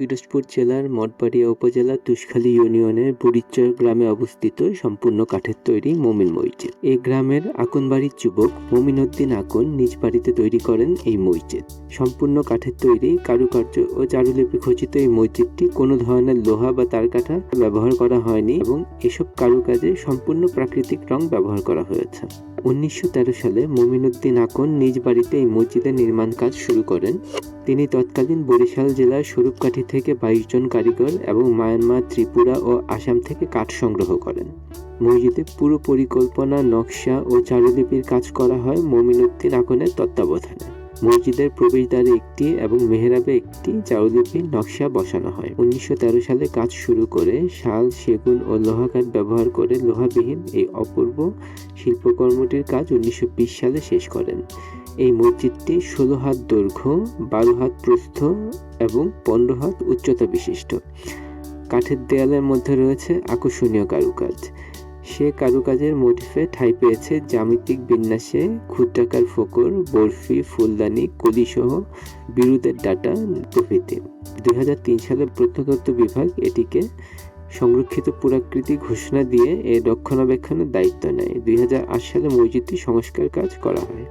পিরোজপুর জেলার মঠবাড়িয়া উপজেলার তুষখালী ইউনিয়নের বুড়িচর গ্রামে অবস্থিত সম্পূর্ণ কাঠের তৈরি মমিন মসজিদ। এই গ্রামের আকনবাড়ির যুবক মমিন উদ্দিন আকন নিজ বাড়িতে তৈরি করেন এই মসজিদ। সম্পূর্ণ কাঠের তৈরি কারুকার্য ও চারুলিপি খচিত এই মসজিদটি কোনো ধরনের লোহা বা তারকাঠা ব্যবহার করা হয়নি এবং এসব কারুকাজে সম্পূর্ণ প্রাকৃতিক রং ব্যবহার করা হয়েছে। উনিশশো তেরো সালে মমিনুদ্দিন আকন নিজ বাড়িতে এই মসজিদের নির্মাণ কাজ শুরু করেন। তিনি তৎকালীন বরিশাল জেলার স্বরূপকাঠি থেকে বাইশ জন কারিগর এবং মায়ানমার, ত্রিপুরা ও আসাম থেকে কাঠ সংগ্রহ করেন। মসজিদে পুরো পরিকল্পনা, নকশা ও চারুলিপির কাজ করা হয় মমিনুদ্দিন আকনের তত্ত্বাবধানে। মসজিদের প্রবেশদ্বারে একটি এবং মেহরাবে একটি চারুলিপির নকশা বসানো হয়। উনিশশো তেরো সালে কাজ শুরু করে শাল, সেগুন ও লোহা কাঠ ব্যবহার করে লোহাবিহীন এই অপূর্ব শিল্পকর্মটির কাজ উনিশশো বিশ সালে শেষ করেন। এই মসজিদটি ষোলো হাত দৈর্ঘ্য, বারো হাত প্রস্থ এবং পনেরো হাত উচ্চতা বিশিষ্ট। কাঠের দেয়ালের মধ্যে রয়েছে আকর্ষণীয় কারুকাজ। সে কারুকাজের মোটিফে ঠাঁই পেয়েছে। জ্যামিতিক বিন্যাসে ক্ষুদ্রাকার ফোকর, বরফি, ফুলদানি, কলিসহ বিরুদের ডাটা প্রভৃতি। দুই হাজার তিন সালে প্রত্নতত্ত্ব বিভাগ এটিকে সংরক্ষিত পুরাকৃতি ঘোষণা দিয়ে এর রক্ষণাবেক্ষণের দায়িত্ব নেয়। দুই হাজার আট সালে মসজিদটি সংস্কার কাজ করা হয়।